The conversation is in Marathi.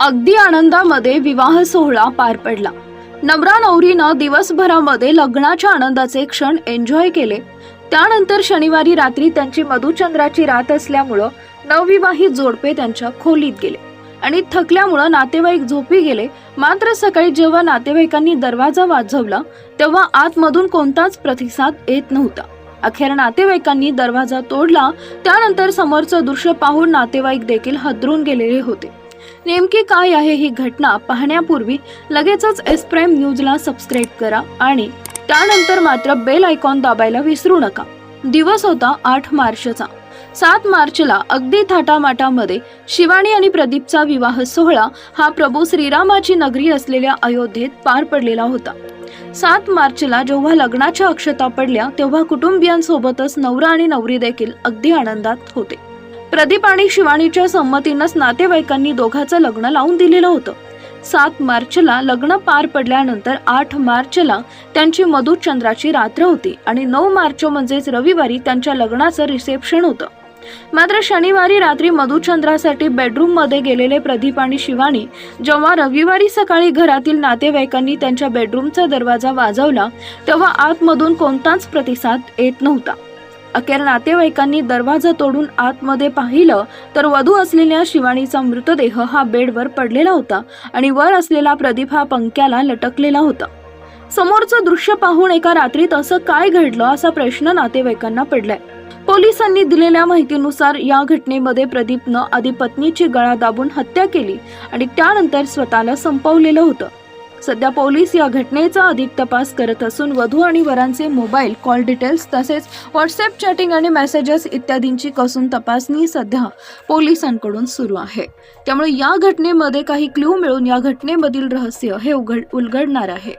अगदी आनंदामध्ये विवाह सोहळा पार पडला. नवरा नवरीनं दिवसभरामध्ये लग्नाच्या आनंदाचे क्षण एन्जॉय केले. त्यानंतर शनिवारी रात्री त्यांची मधुचंद्राची रात असल्यामुळं नवविवाहित जोडपे त्यांच्या खोलीत गेले आणि थकल्यामुळं नातेवाईक झोपी गेले. मात्र सकाळी जेव्हा नातेवाईकांनी दरवाजा वाजवला तेव्हा आतमधून कोणताच प्रतिसाद येत नव्हता. अखेर नातेवाईकांनी दरवाजा तोडला त्यानंतर समोरचं दृश्य पाहून नातेवाईक देखील हदरून गेलेले होते. नेमकी काय आहे ही घटना पाहण्यापूर्वी लगेचच एस प्राईम न्यूजला सबस्क्राईब करा आणि त्यानंतर मात्र बेल आयकॉन दाबायला विसरू नका. दिवस होता आठ मार्चचा. सात मार्चला अगदी थाटामाटामध्ये शिवानी आणि प्रदीपचा विवाह सोहळा हा प्रभू श्रीरामाची नगरी असलेल्या अयोध्येत पार पडलेला होता. सात मार्चला जेव्हा लग्नाच्या अक्षता पडल्या तेव्हा कुटुंबियांसोबतच नवरा आणि नवरी देखील अगदी आनंदात होते. प्रदीप आणि शिवानीच्या संमतीनंच नातेवाईकांनी दोघांचं लग्न लावून दिलेलं होतं. सात मार्चला लग्न पार पडल्यानंतर आठ मार्चला त्यांची मधुचंद्राची रात्र होती आणि नऊ मार्च म्हणजेच रविवारी त्यांच्या लग्नाचं रिसेप्शन होतं. मात्र शनिवारी रात्री मधुचंद्रासाठी बेडरूममध्ये गेलेले प्रदीप आणि शिवानी जेव्हा रविवारी सकाळी घरातील नातेवाईकांनी त्यांच्या बेडरूमचा दरवाजा वाजवला तेव्हा आतमधून कोणताच प्रतिसाद येत नव्हता. अखेर नातेवाईकांनी दरवाजा तोडून आतमध्ये पाहिलं तर वधू असलेल्या शिवाणीचा मृतदेह हा बेडवर पडलेला होता आणि वर असलेला प्रदीप हा पंख्याला लटकलेला होता. समोरचं दृश्य पाहून एका रात्रीत असं काय घडलं असा प्रश्न नातेवाईकांना पडलाय. पोलिसांनी दिलेल्या माहितीनुसार या घटनेमध्ये प्रदीपनं आधी पत्नीची गळा दाबून हत्या केली आणि त्यानंतर स्वतःला संपवलेलं होतं. सध्या पोलीस या घटनेचा अधिक तपास करत असून वधू आणि वरांचे मोबाईल कॉल डिटेल्स तसेच व्हॉट्सअप चॅटिंग आणि मेसेजेस इत्यादींची कसून तपासणी सध्या पोलिसांकडून सुरू आहे. त्यामुळे या घटनेमध्ये काही क्ल्यू मिळून या घटनेमधील रहस्य हे उघड उलगडणार आहे.